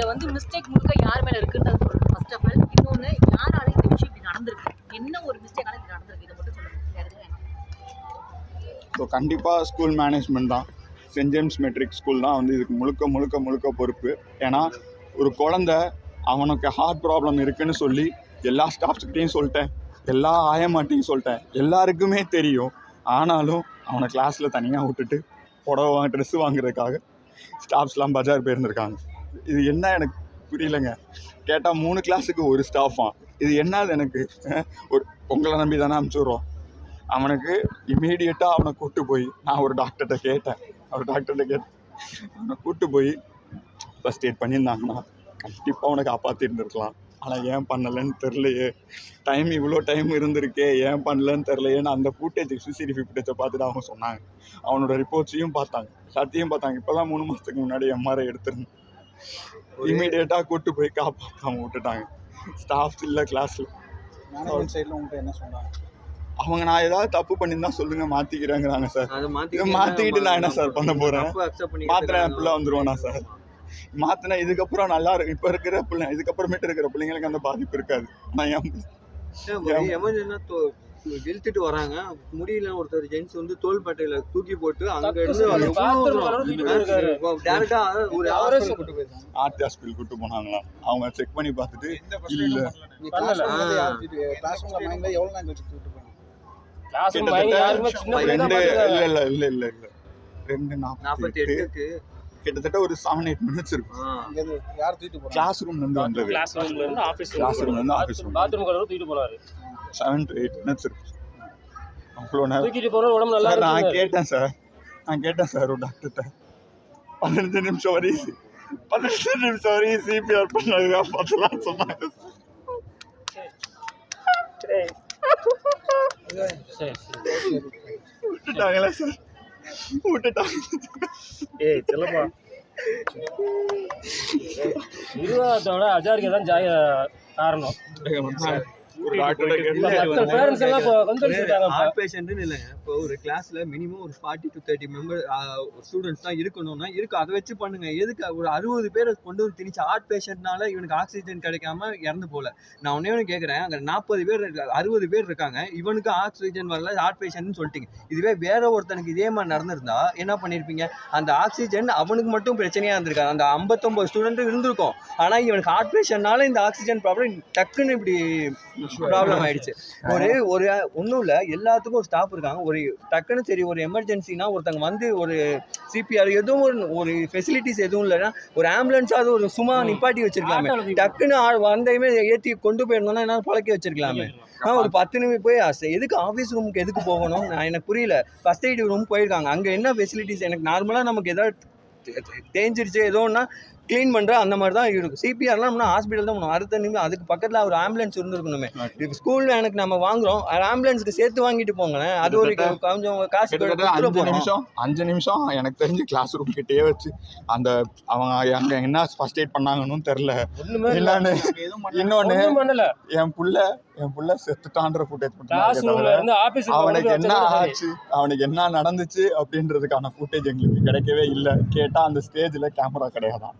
இதில் வந்து மிஸ்டேக் முழுக்க யார் மேலே இருக்குன்றது சொல்லணும். ஃபர்ஸ்ட் ஆஃப் ஆல் இன்னொன்று யாரால இந்த விஷயம் இப்படி நடந்திருக்கு? என்ன ஒரு மிஸ்டேக்கால இது நடந்திருக்கு? இதை மட்டும் சொல்லணும் ஸோ கண்டிப்பாக ஸ்கூல் மேனேஜ்மெண்ட் தான். சென்ட் ஜேம்ஸ் மெட்ரிக் ஸ்கூல் தான் வந்து இதுக்கு முழுக்க முழுக்க முழுக்க பொறுப்பு. ஏன்னா ஒரு குழந்த அவனுக்கு ஹார்ட் ப்ராப்ளம் இருக்குன்னு சொல்லி எல்லா ஸ்டாஃப்ஸ்கிட்டையும் சொல்லிட்டேன். எல்லா ஆயமாட்டையும் சொல்லிட்டேன். எல்லாருக்குமே தெரியும். ஆனாலும் அவனை கிளாஸில் தனியாக விட்டுட்டு புடவை வாங்க ட்ரெஸ்ஸு வாங்குறதுக்காக ஸ்டாஃப்ஸ்லாம் பஜார் போயிருந்திருக்காங்க. இது என்ன எனக்கு புரியலங்க. கேட்டால் மூணு கிளாஸுக்கு ஒரு ஸ்டாஃபா இது என்னது எனக்கு? ஒரு உங்களை நம்பி தானே அனுப்பிச்சுட்றோம். அவனுக்கு இமீடியட்டாக அவனை கூப்பிட்டு போய் நான் ஒரு டாக்டர்கிட்ட கேட்டேன். ஒரு டாக்டர்கிட்ட கேட்டேன். அவனை கூப்பிட்டு போய் ஃபஸ்ட் எய்ட் பண்ணியிருந்தாங்கன்னா கண்டிப்பாக அவனை காப்பாற்றிருந்துருக்கலாம் ஆனால் ஏன் பண்ணலைன்னு தெரிலையே டைம் இவ்வளோ டைம் இருந்திருக்கே ஏன் பண்ணலன்னு தெரிலையேன்னு அந்த ஃபுட்டேஜ் சிசிடிவி ஃபுட்டேஜை பார்த்துட்டு அவங்க சொன்னாங்க. அவனோட ரிப்போர்ட்ஸையும் பார்த்தாங்க. எல்லாத்தையும் பார்த்தாங்க. இப்போ தான் மூணு மாதத்துக்கு முன்னாடி எம்ஆர்ஐ எடுத்திருந்தேன். இமீடியட்டாக கூப்பிட்டு போய் காப்பாற்றாம விட்டுட்டாங்க. ஸ்டாஃப்ஸ் இல்லை கிளாஸில் மேனேஜ்மெண்ட் சைடில் உங்கள்கிட்ட என்ன சொன்னாங்க? அவங்க நான் ஏதாவது தப்பு பண்ணியிருந்தா சொல்லுங்க மாற்றிக்கிறேங்கிறாங்க சார். மாத்திக்கிட்டு நான் என்ன சார் பண்ண என் இருக்காங்க. பிள்ளை வந்துருவானா சார்? மாத்தினா இதுக்கப்புறம் நல்லா இருக்கு இப்போ இருக்கிற பிள்ளை இதுக்கப்புறமேட்டு இருக்கிற பிள்ளைங்களுக்கு அந்த பாதிப்பு இருக்காது. நான் என் இழுத்துட்டு வராங்க. முடியல ஒருத்தர் ஜென்ஸ் வந்து தோள்பட்டையில தூக்கி போட்டு அங்க இருந்து. டேரக்டா ஒரு கூட்டு போயிருக்காங்க. ஆர்ட் ஹாஸ்பிட்டல் கூட்டு போனாங்களாம் அவங்க செக் பண்ணி பார்த்துட்டு இல்ல. எவ்வளவு போனீங்க? சின்ன பிள்ளை தான் ரெண்டு பார்த்துருக்காங்க. இல்ல இல்ல இல்ல இல்ல இல்ல. ரெண்டு நாற்பத்தி எட்டுக்கு. கிட்டத்தட்ட ஒரு செவன் எயிட் மினிட்ஸ் இருக்கும். கிளாஸ் ரூம்ல இருந்து வந்தது. கிளாஸ் ரூம்ல இருந்து ஆபீஸ் கிளாஸ் ரூம்ல இருந்து ஆஃபீஸ் ரூம் பாத்ரூம் கலர் தூக்கிட்டு போனாரு. செவன் டு எயிட் மினிட்ஸ் இருக்கும் அவ்வளோ நேரம். தூக்கிட்டு போன உடம்பு நல்லா சார் நான் கேட்டேன் சார். நான் கேட்டேன் சார் ஒரு டாக்டர்கிட்ட பதினஞ்சு நிமிஷம் வரையும் பதினஞ்சு நிமிஷம் வரையும் சிபிஆர் பண்ணதுக்காக பார்த்தலாம் சொன்னாங்க சரி. சரி விட்டுட்டாங்களே சார்? விட்டுட்டாங்க. ஏய் செல்லப்பா நிர்வாகத்தோட அஜாரிக்க தான் ஜாய காரணம். டாக்டர்கிட்ட இப்ப ஒரு கிளாஸ்ல மினிமம் ஒரு forty to thirty member students தான் இருக்கணும்னா இருக்கு. அதை வச்சு பண்ணுங்க. எதுக்கு? ஒரு அறுபது பேரை கொண்டு வந்து திணிச்சு ஹார்ட் பேஷண்ட்னால இவனுக்கு ஆக்சிஜன் கிடைக்காம இறந்து போல. நான் ஒன்னே ஒன்று கேட்குறேன் அங்கே நாற்பது பேர் அறுபது பேர் இருக்காங்க. இவனுக்கு ஆக்சிஜன் வரல ஹார்ட் பேஷண்ட்னு சொல்லிட்டீங்க. இதுவே வேற ஒருத்தனுக்கு இதே மாதிரி நடந்திருந்தா என்ன பண்ணியிருப்பீங்க அந்த ஆக்சிஜன் அவனுக்கு மட்டும் பிரச்சனையா இருந்திருக்காது. அந்த ஐம்பத்தொம்பது ஸ்டூடெண்ட் இருந்திருக்கும். ஆனால் இவனுக்கு ஹார்ட் பேஷண்ட்னால இந்த ஆக்சிஜன் ப்ராப்ளம் டக்குன்னு இப்படி ப்ராப்ளம் ஆயிடுச்சு. ஒரு ஒரு ஒன்றும் இல்லை. எல்லாத்துக்கும் ஒரு ஸ்டாஃப் இருக்காங்க. ஒரு டக்குன்னு சரி ஒரு எமர்ஜென்சினா ஒருத்தங்க வந்து ஒரு சிபிஆர் எதுவும் ஒரு ஒரு ஃபெசிலிட்டிஸ் எதுவும் இல்லைன்னா ஒரு ஆம்புலன்ஸாவது ஒரு சும்மா நிப்பாட்டி வச்சிருக்கலாமே. டக்குன்னு வந்தையுமே ஏற்றி கொண்டு போயிருந்தோம்னா என்ன பழக்கி வச்சிருக்கலாமே. ஆ ஒரு பத்து நிமிஷம் போய் எதுக்கு ஆஃபீஸ் ரூமுக்கு எதுக்கு போகணும்? நான் எனக்கு புரியல. ஃபர்ஸ்ட் எய்ட் ரூம் போயிருக்காங்க. அங்கே என்ன ஃபெசிலிட்டிஸ் எனக்கு நார்மலாக நமக்கு ஏதாவது தே- தே- தேஞ்சிருச்சு ஏதோன்னா க்ளீன் பண்ணுற அந்த மாதிரி தான் இருக்கும் சிபிஆர்லாம் நம்ம ஹாஸ்பிட்டல் தான் பண்ணுவோம். அடுத்த நிமிஷம் அதுக்கு பக்கத்தில் ஒரு ஆம்புலன்ஸ் இருந்திருக்கணுமே. இது ஸ்கூல் வேனுக்கு நம்ம வாங்குறோம். ஆம்புலன்ஸ்க்கு சேர்த்து வாங்கிட்டு போங்களேன். அது ஒரு கொஞ்சம் காசு அஞ்சு நிமிஷம் அஞ்சு நிமிஷம் எனக்கு தெரிஞ்சு கிளாஸ் ரூம் கிட்டேயே வச்சு அந்த அவங்க அங்க என்ன ஃபர்ஸ்ட் எய்ட் பண்ணாங்கன்னு தெரில இல்லன்னு பண்ணல. என் புள்ள என் புள்ள செத்துட்டான்ற ஃபுட்டேஜ் கிளாஸ் ரூம்ல இருந்து ஆபீஸ் அவனுக்கு என்ன ஆச்சு அவனுக்கு என்ன நடந்துச்சு அப்படின்றதுக்கான ஃபுட்டேஜ் எங்களுக்கு கிடைக்கவே இல்லை. கேட்டால் அந்த ஸ்டேஜில் கேமரா கிடையாதான்.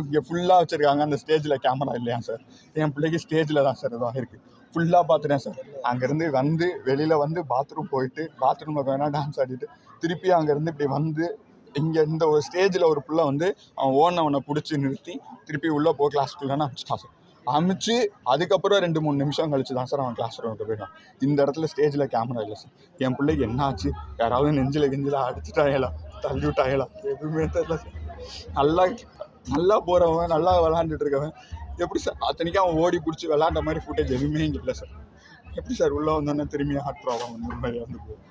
இங்கே ஃபுல்லாக வச்சுருக்காங்க. அந்த ஸ்டேஜில் கேமரா இல்லையா சார் என் பிள்ளைக்கு ஸ்டேஜில் தான் சார் இதாக இருக்குது ஃபுல்லாக பார்த்துட்டேன் சார் அங்கேருந்து வந்து வெளியில் வந்து பாத்ரூம் போயிட்டு பாத்ரூமில் வேணால் டான்ஸ் ஆடிட்டு திருப்பி அங்கேருந்து இப்படி வந்து இங்கே இந்த ஒரு ஸ்டேஜில் ஒரு பிள்ளை வந்து அவன் ஓனவனை பிடிச்சி நிறுத்தி திருப்பி உள்ளே போ கிளாஸ்க்குள்ளே அமிச்சிட்டான் சார் அமிச்சு அதுக்கப்புறம் ரெண்டு மூணு நிமிஷம் கழிச்சு தான் சார் அவன் கிளாஸ் ரூமுக்கு போயிட்டான் இந்த இடத்துல ஸ்டேஜில் கேமரா இல்லை சார் என் பிள்ளைக்கு என்ன ஆச்சு யாராவது நெஞ்சில் கெஞ்சில் அடிச்சுட்டாங்களா தள்ளி விட்டாங்களா எதுவுமே தெரியல சார் நல்லா நல்லா போகிறவன் நல்லா விளாண்டுட்டு இருக்கவன் எப்படி சார் அத்தனைக்கும் அவன் ஓடி பிடிச்சி விளாண்ட மாதிரி ஃபுட்டேஜ் எதுவுமே இங்கே இல்லை சார் எப்படி சார் உள்ளே வந்தோன்னே திரும்பி ஹார்ட் ப்ராப்ளம் வந்து இந்த மாதிரி வந்து போகும்